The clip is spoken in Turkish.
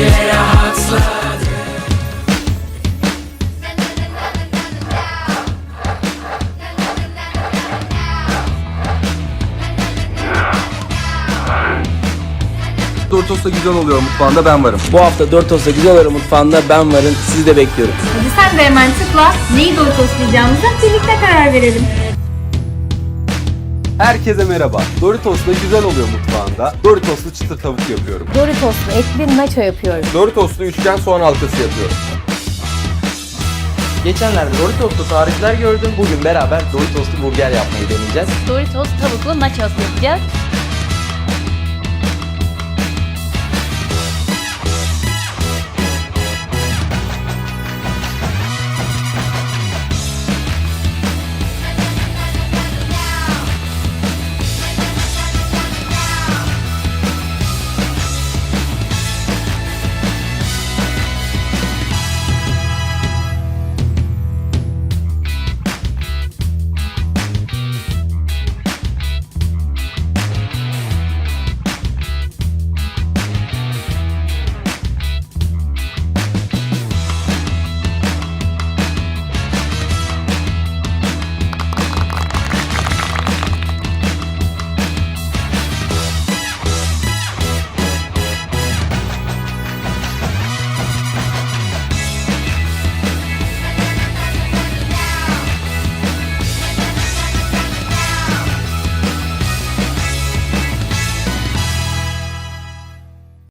bile rahatladı Dörtos'ta güzel oluyor mutfağında ben varım. Bu hafta Dörtos'ta güzel oluyor mutfağında ben varım. Sizi de bekliyorum. Hadi sen de hemen tıkla neyi Dörtos'layacağımıza birlikte karar verelim. Herkese merhaba. Doritos'ta güzel oluyor mutfağında. Doritos'lu çıtır tavuk yapıyorum. Doritos'lu etli nacho yapıyoruz. Doritos'lu üçgen soğan halkası yapıyorum. Geçenlerde Doritos'ta tarifler gördüm. Bugün beraber Doritos'lu burger yapmayı deneyeceğiz. Doritos tavuklu nachos yapacağız.